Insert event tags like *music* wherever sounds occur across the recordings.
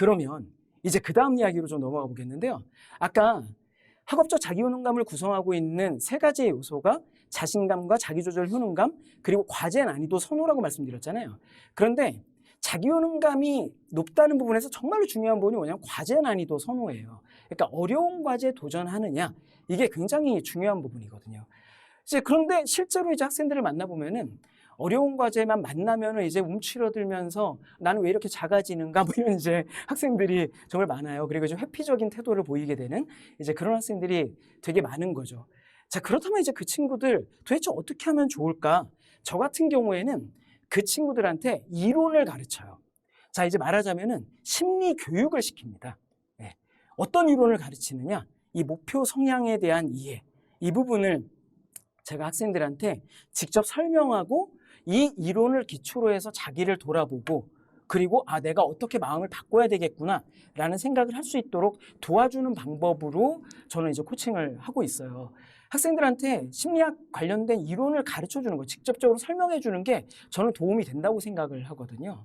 그러면 이제 그 다음 이야기로 좀 넘어가 보겠는데요. 아까 학업적 자기 효능감을 구성하고 있는 세 가지의 요소가 자신감과 자기조절 효능감 그리고 과제 난이도 선호라고 말씀드렸잖아요. 그런데 자기 효능감이 높다는 부분에서 정말로 중요한 부분이 뭐냐면 과제 난이도 선호예요. 그러니까 어려운 과제에 도전하느냐 이게 굉장히 중요한 부분이거든요. 이제 그런데 실제로 이제 학생들을 만나보면은 어려운 과제만 만나면은 이제 움츠러들면서 나는 왜 이렇게 작아지는가 *laughs* 뭐 이런 이제 학생들이 정말 많아요. 그리고 좀 회피적인 태도를 보이게 되는 이제 그런 학생들이 되게 많은 거죠. 자, 그렇다면 이제 그 친구들 도대체 어떻게 하면 좋을까? 저 같은 경우에는 그 친구들한테 이론을 가르쳐요. 자, 이제 말하자면은 심리 교육을 시킵니다. 예. 어떤 이론을 가르치느냐? 이 목표 성향에 대한 이해. 이 부분을 제가 학생들한테 직접 설명하고 이 이론을 기초로 해서 자기를 돌아보고 그리고 아 내가 어떻게 마음을 바꿔야 되겠구나라는 생각을 할 수 있도록 도와주는 방법으로 저는 이제 코칭을 하고 있어요. 학생들한테 심리학 관련된 이론을 가르쳐 주는 거, 직접적으로 설명해 주는 게 저는 도움이 된다고 생각을 하거든요.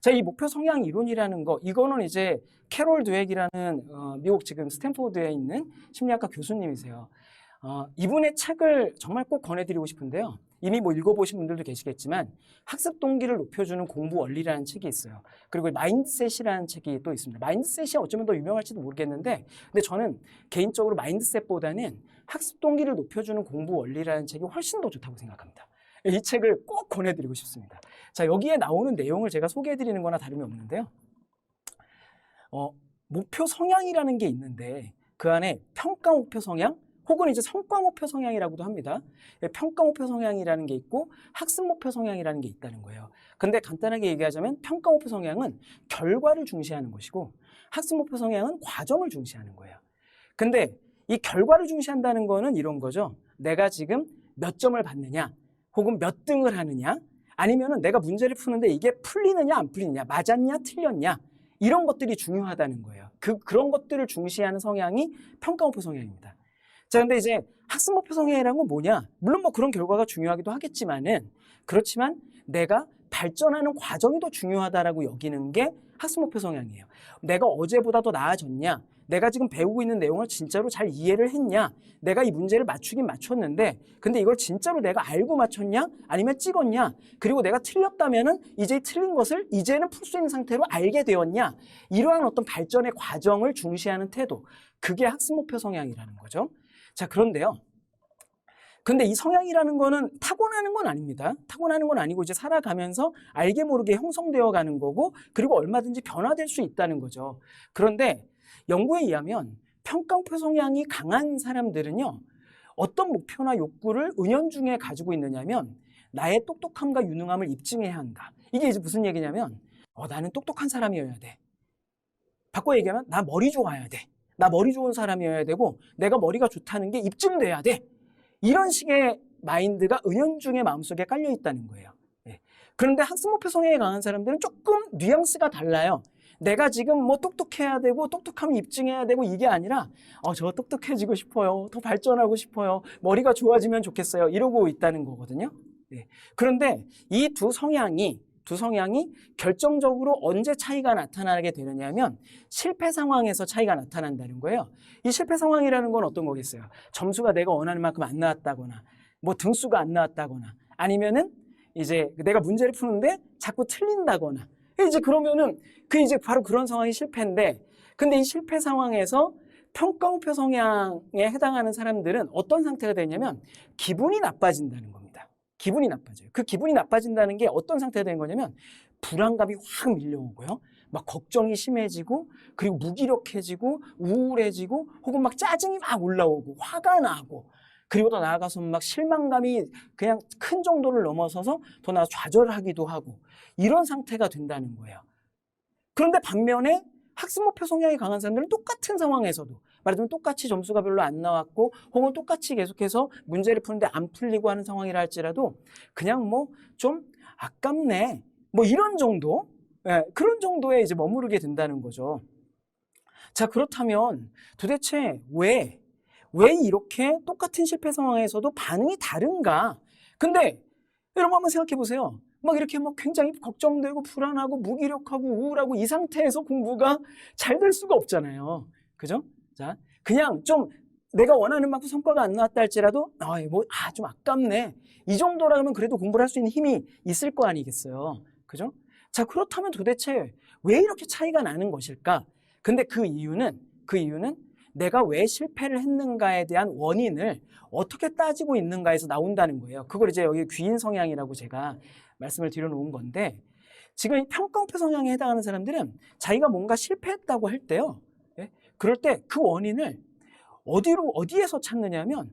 자, 이 목표 성향 이론이라는 거, 이거는 이제 캐롤 드웩이라는 어, 미국 지금 스탠포드에 있는 심리학과 교수님이세요. 어, 이분의 책을 정말 꼭 권해드리고 싶은데요. 이미 뭐 읽어보신 분들도 계시겠지만 학습 동기를 높여주는 공부 원리라는 책이 있어요. 그리고 마인드셋이라는 책이 또 있습니다. 마인드셋이 어쩌면 더 유명할지도 모르겠는데, 근데 저는 개인적으로 마인드셋보다는 학습 동기를 높여주는 공부 원리라는 책이 훨씬 더 좋다고 생각합니다. 이 책을 꼭 권해드리고 싶습니다. 자, 여기에 나오는 내용을 제가 소개해드리는 거나 다름이 없는데요. 어, 목표 성향이라는 게 있는데 그 안에 평가 목표 성향 혹은 이제 성과 목표 성향이라고도 합니다. 예, 평가 목표 성향이라는 게 있고 학습 목표 성향이라는 게 있다는 거예요. 근데 간단하게 얘기하자면 평가 목표 성향은 결과를 중시하는 것이고 학습 목표 성향은 과정을 중시하는 거예요. 근데 이 결과를 중시한다는 거는 이런 거죠. 내가 지금 몇 점을 받느냐 혹은 몇 등을 하느냐 아니면은 내가 문제를 푸는데 이게 풀리느냐 안 풀리느냐 맞았냐 틀렸냐 이런 것들이 중요하다는 거예요. 그 그런 것들을 중시하는 성향이 평가 목표 성향입니다. 자, 근데 이제 학습 목표 성향이라는 건 뭐냐? 물론 뭐 그런 결과가 중요하기도 하겠지만은 그렇지만 내가 발전하는 과정이 더 중요하다라고 여기는 게 학습 목표 성향이에요. 내가 어제보다 더 나아졌냐? 내가 지금 배우고 있는 내용을 진짜로 잘 이해를 했냐? 내가 이 문제를 맞추긴 맞췄는데, 근데 이걸 진짜로 내가 알고 맞췄냐? 아니면 찍었냐? 그리고 내가 틀렸다면은 이제 틀린 것을 이제는 풀 수 있는 상태로 알게 되었냐? 이러한 어떤 발전의 과정을 중시하는 태도. 그게 학습 목표 성향이라는 거죠. 자, 그런데요. 근데 이 성향이라는 거는 타고나는 건 아닙니다. 타고나는 건 아니고 이제 살아가면서 알게 모르게 형성되어 가는 거고 그리고 얼마든지 변화될 수 있다는 거죠. 그런데 연구에 의하면 평가표 성향이 강한 사람들은요. 어떤 목표나 욕구를 은연중에 가지고 있느냐면 나의 똑똑함과 유능함을 입증해야 한다. 이게 이제 무슨 얘기냐면 어, 나는 똑똑한 사람이어야 돼. 바꿔 얘기하면 나 머리 좋아야 돼. 나 머리 좋은 사람이어야 되고 내가 머리가 좋다는 게 입증돼야 돼. 이런 식의 마인드가 은연중에 마음속에 깔려 있다는 거예요. 예. 그런데 학습 목표 성향이 강한 사람들은 조금 뉘앙스가 달라요. 내가 지금 뭐 똑똑해야 되고 똑똑함을 입증해야 되고 이게 아니라 어, 저 똑똑해지고 싶어요. 더 발전하고 싶어요. 머리가 좋아지면 좋겠어요. 이러고 있다는 거거든요. 예. 그런데 이 두 성향이 두 성향이 결정적으로 언제 차이가 나타나게 되느냐면 실패 상황에서 차이가 나타난다는 거예요. 이 실패 상황이라는 건 어떤 거겠어요? 점수가 내가 원하는 만큼 안 나왔다거나 뭐 등수가 안 나왔다거나 아니면은 이제 내가 문제를 푸는데 자꾸 틀린다거나 이제 그러면은 그 이제 바로 그런 상황이 실패인데 근데 이 실패 상황에서 평가목표 성향에 해당하는 사람들은 어떤 상태가 되냐면 기분이 나빠진다는 겁니다. 기분이 나빠져요. 그 기분이 나빠진다는 게 어떤 상태가 되는 거냐면 불안감이 확 밀려오고요. 막 걱정이 심해지고 그리고 무기력해지고 우울해지고 혹은 막 짜증이 막 올라오고 화가 나고 그리고 더 나아가서 막 실망감이 그냥 큰 정도를 넘어서서 더 나아가 좌절하기도 하고 이런 상태가 된다는 거예요. 그런데 반면에 학습 목표 성향이 강한 사람들은 똑같은 상황에서도 말하자면 똑같이 점수가 별로 안 나왔고 혹은 똑같이 계속해서 문제를 푸는데 안 풀리고 하는 상황이라 할지라도 그냥 뭐 좀 아깝네 뭐 이런 정도 예, 그런 정도에 이제 머무르게 된다는 거죠. 자 그렇다면 도대체 왜왜 이렇게 똑같은 실패 상황에서도 반응이 다른가? 근데 여러분 한번 생각해 보세요. 막 이렇게 막 굉장히 걱정되고 불안하고 무기력하고 우울하고 이 상태에서 공부가 잘 될 수가 없잖아요. 그죠? 자, 그냥 좀 내가 원하는 만큼 성과가 안 나왔다 할지라도 아, 뭐, 아, 좀 아깝네. 이 정도라면 그래도 공부를 할 수 있는 힘이 있을 거 아니겠어요. 그죠? 자, 그렇다면 도대체 왜 이렇게 차이가 나는 것일까? 근데 그 이유는, 그 이유는 내가 왜 실패를 했는가에 대한 원인을 어떻게 따지고 있는가에서 나온다는 거예요. 그걸 이제 여기 귀인 성향이라고 제가 말씀을 드려놓은 건데, 지금 이 평가우표 성향에 해당하는 사람들은 자기가 뭔가 실패했다고 할 때요. 예? 그럴 때 그 원인을 어디로, 어디에서 찾느냐면,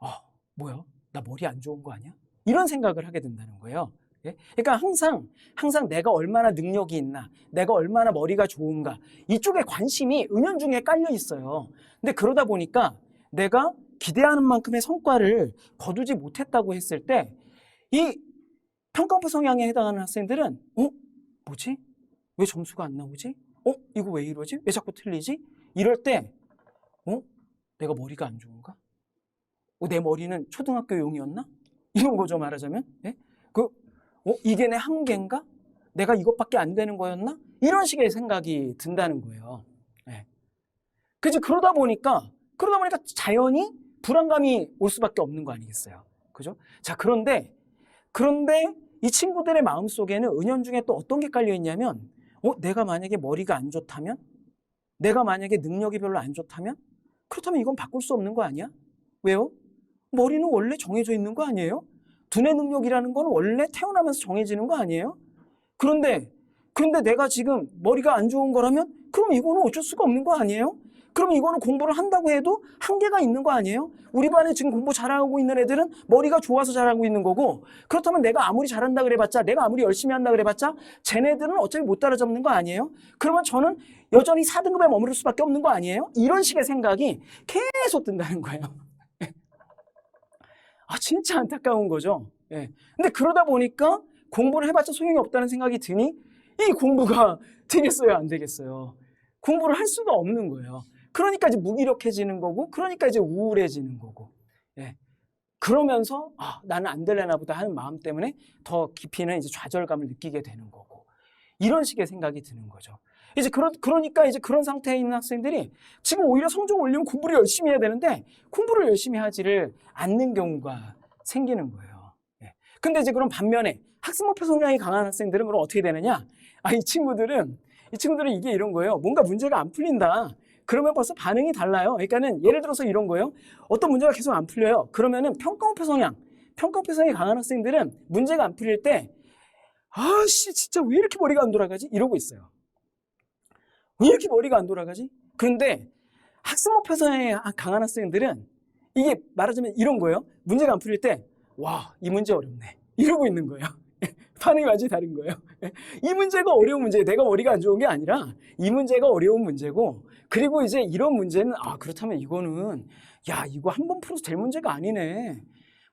어, 뭐야? 나 머리 안 좋은 거 아니야? 이런 생각을 하게 된다는 거예요. 예? 그러니까 항상, 항상 내가 얼마나 능력이 있나, 내가 얼마나 머리가 좋은가, 이쪽에 관심이 은연중에 깔려 있어요. 근데 그러다 보니까 내가 기대하는 만큼의 성과를 거두지 못했다고 했을 때, 이 평가부 성향에 해당하는 학생들은, 어? 뭐지? 왜 점수가 안 나오지? 어? 이거 왜 이러지? 왜 자꾸 틀리지? 이럴 때, 어? 내가 머리가 안 좋은가? 어, 내 머리는 초등학교용이었나? *laughs* 이런 거죠, 말하자면. 예? 그, 어, 이게 내 한계인가? 내가 이것밖에 안 되는 거였나? 이런 식의 생각이 든다는 거예요. 예. 그지 그러다 보니까, 그러다 보니까 자연히 불안감이 올 수밖에 없는 거 아니겠어요. 그죠? 자, 그런데, 그런데 이 친구들의 마음 속에는 은연중에 또 어떤 게 깔려 있냐면, 어, 내가 만약에 머리가 안 좋다면? 내가 만약에 능력이 별로 안 좋다면? 그렇다면 이건 바꿀 수 없는 거 아니야? 왜요? 머리는 원래 정해져 있는 거 아니에요? 두뇌 능력이라는 건 원래 태어나면서 정해지는 거 아니에요? 그런데, 그런데 내가 지금 머리가 안 좋은 거라면, 그럼 이거는 어쩔 수가 없는 거 아니에요? 그럼 이거는 공부를 한다고 해도 한계가 있는 거 아니에요? 우리 반에 지금 공부 잘하고 있는 애들은 머리가 좋아서 잘하고 있는 거고, 그렇다면 내가 아무리 잘한다 그래봤자, 내가 아무리 열심히 한다 그래봤자, 쟤네들은 어차피 못 따라잡는 거 아니에요? 그러면 저는 여전히 4등급에 머무를 수밖에 없는 거 아니에요? 이런 식의 생각이 계속 든다는 거예요. *laughs* 아, 진짜 안타까운 거죠. 예. 근데 그러다 보니까 공부를 해봤자 소용이 없다는 생각이 드니 이 공부가 *laughs* 되겠어요, 안 되겠어요? 공부를 할 수가 없는 거예요. 그러니까 이제 무기력해지는 거고, 그러니까 이제 우울해지는 거고. 예. 그러면서 아, 나는 안 될래나 보다 하는 마음 때문에 더 깊이는 이제 좌절감을 느끼게 되는 거고. 이런 식의 생각이 드는 거죠. 이제 그러, 그러니까 이제 그런 상태에 있는 학생들이 지금 오히려 성적 올리면 공부를 열심히 해야 되는데 공부를 열심히 하지를 않는 경우가 생기는 거예요. 예. 근데 이제 그럼 반면에 학습 목표 성향이 강한 학생들은 그럼 어떻게 되느냐? 아, 이 친구들은, 이 친구들은 이게 이런 거예요. 뭔가 문제가 안 풀린다. 그러면 벌써 반응이 달라요. 그러니까는 예를 들어서 이런 거예요. 어떤 문제가 계속 안 풀려요. 그러면은 평가목표 성향, 평가목표 성향이 강한 학생들은 문제가 안 풀릴 때, 아씨, 진짜 왜 이렇게 머리가 안 돌아가지? 이러고 있어요. 왜 이렇게 머리가 안 돌아가지? 그런데 학습 목표 성향이 강한 학생들은 이게 말하자면 이런 거예요. 문제가 안 풀릴 때, 와, 이 문제 어렵네. 이러고 있는 거예요. 반응이 완전히 다른 거예요. *laughs* 이 문제가 어려운 문제, 내가 머리가 안 좋은 게 아니라 이 문제가 어려운 문제고, 그리고 이제 이런 문제는, 아, 그렇다면 이거는, 야, 이거 한 번 풀어서 될 문제가 아니네.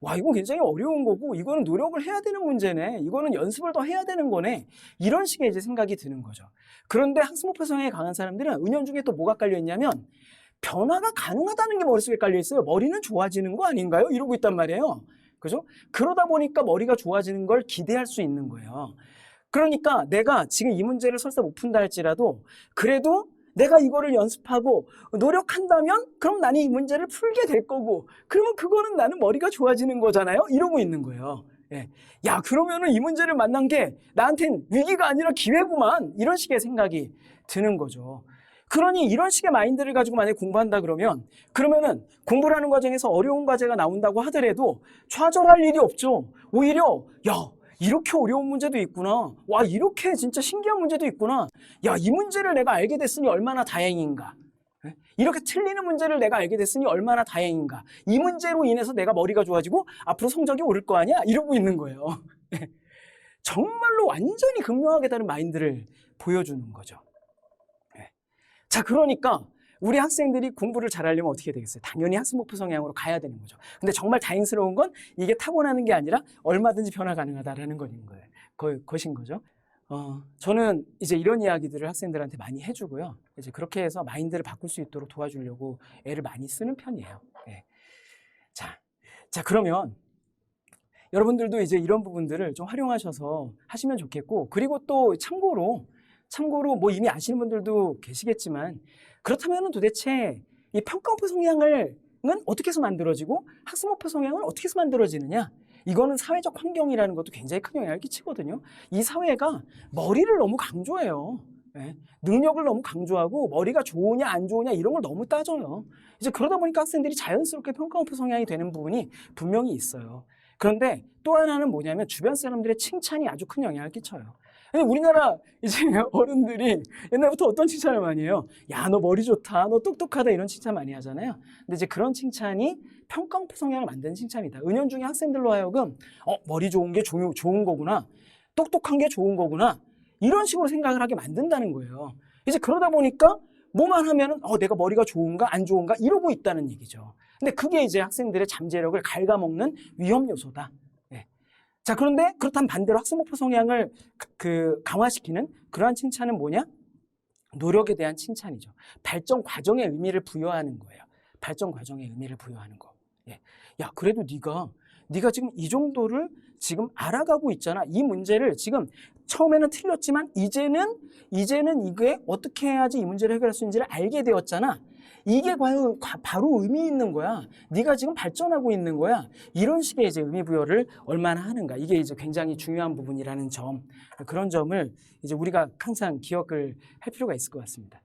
와, 이건 굉장히 어려운 거고, 이거는 노력을 해야 되는 문제네. 이거는 연습을 더 해야 되는 거네. 이런 식의 이제 생각이 드는 거죠. 그런데 학습 목표 성향이 강한 사람들은 은연 중에 또 뭐가 깔려 있냐면, 변화가 가능하다는 게 머릿속에 깔려 있어요. 머리는 좋아지는 거 아닌가요? 이러고 있단 말이에요. 그죠? 그러다 보니까 머리가 좋아지는 걸 기대할 수 있는 거예요. 그러니까 내가 지금 이 문제를 설사 못 푼다 할지라도 그래도 내가 이거를 연습하고 노력한다면 그럼 나는 이 문제를 풀게 될 거고 그러면 그거는 나는 머리가 좋아지는 거잖아요. 이러고 있는 거예요. 예. 야, 그러면은 이 문제를 만난 게 나한텐 위기가 아니라 기회구만. 이런 식의 생각이 드는 거죠. 그러니 이런 식의 마인드를 가지고 만약에 공부한다 그러면 그러면은 공부를 하는 과정에서 어려운 과제가 나온다고 하더라도 좌절할 일이 없죠. 오히려 야 이렇게 어려운 문제도 있구나. 와 이렇게 진짜 신기한 문제도 있구나. 야 이 문제를 내가 알게 됐으니 얼마나 다행인가. 예? 이렇게 틀리는 문제를 내가 알게 됐으니 얼마나 다행인가. 이 문제로 인해서 내가 머리가 좋아지고 앞으로 성적이 오를 거 아니야? 이러고 있는 거예요. *laughs* 정말로 완전히 극명하게 다른 마인드를 보여주는 거죠. 자, 그러니까 우리 학생들이 공부를 잘하려면 어떻게 되겠어요? 당연히 학습 목표 성향으로 가야 되는 거죠. 근데 정말 다행스러운 건 이게 타고나는 게 아니라 얼마든지 변화 가능하다라는 것인 거예요. 거, 것인 거죠. 어, 저는 이제 이런 이야기들을 학생들한테 많이 해주고요. 이제 그렇게 해서 마인드를 바꿀 수 있도록 도와주려고 애를 많이 쓰는 편이에요. 예. 자, 자, 그러면 여러분들도 이제 이런 부분들을 좀 활용하셔서 하시면 좋겠고 그리고 또 참고로 참고로 뭐 이미 아시는 분들도 계시겠지만 그렇다면 도대체 이 평가목표 성향을 은 어떻게 해서 만들어지고 학습 목표 성향은 어떻게 해서 만들어지느냐? 이거는 사회적 환경이라는 것도 굉장히 큰 영향을 끼치거든요. 이 사회가 머리를 너무 강조해요. 예, 능력을 너무 강조하고 머리가 좋으냐 안 좋으냐 이런 걸 너무 따져요. 이제 그러다 보니까 학생들이 자연스럽게 평가 목표 성향이 되는 부분이 분명히 있어요. 그런데 또 하나는 뭐냐면 주변 사람들의 칭찬이 아주 큰 영향을 끼쳐요. 근데 우리나라 이제 *laughs* 어른들이 옛날부터 어떤 칭찬을 많이 해요? 야, 너 머리 좋다, 너 똑똑하다 이런 칭찬 많이 하잖아요. 근데 이제 그런 칭찬이 평가목표 성향을 만드는 칭찬이다. 은연중에 학생들로 하여금 어, 머리 좋은 게 좋은, 좋은 거구나, 똑똑한 게 좋은 거구나 이런 식으로 생각을 하게 만든다는 거예요. 이제 그러다 보니까 뭐만 하면은 어, 내가 머리가 좋은가 안 좋은가 이러고 있다는 얘기죠. 근데 그게 이제 학생들의 잠재력을 갉아먹는 위험 요소다. 예. 자, 그런데 그렇다면 반대로 학습 목표 성향을 그- 그 강화시키는 그러한 칭찬은 뭐냐? 노력에 대한 칭찬이죠. 발전 과정의 의미를 부여하는 거예요. 발전 과정의 의미를 부여하는 거. 예. 야, 그래도 네가 네가 지금 이 정도를 지금 알아가고 있잖아. 이 문제를 지금 처음에는 틀렸지만 이제는 이제는 이게 어떻게 해야지 이 문제를 해결할 수 있는지를 알게 되었잖아. 이게 과연 과- 바로 의미 있는 거야. 네가 지금 발전하고 있는 거야. 이런 식의 이제 의미 부여를 얼마나 하는가. 이게 이제 굉장히 중요한 부분이라는 점. 그런 점을 이제 우리가 항상 기억을 할 필요가 있을 것 같습니다.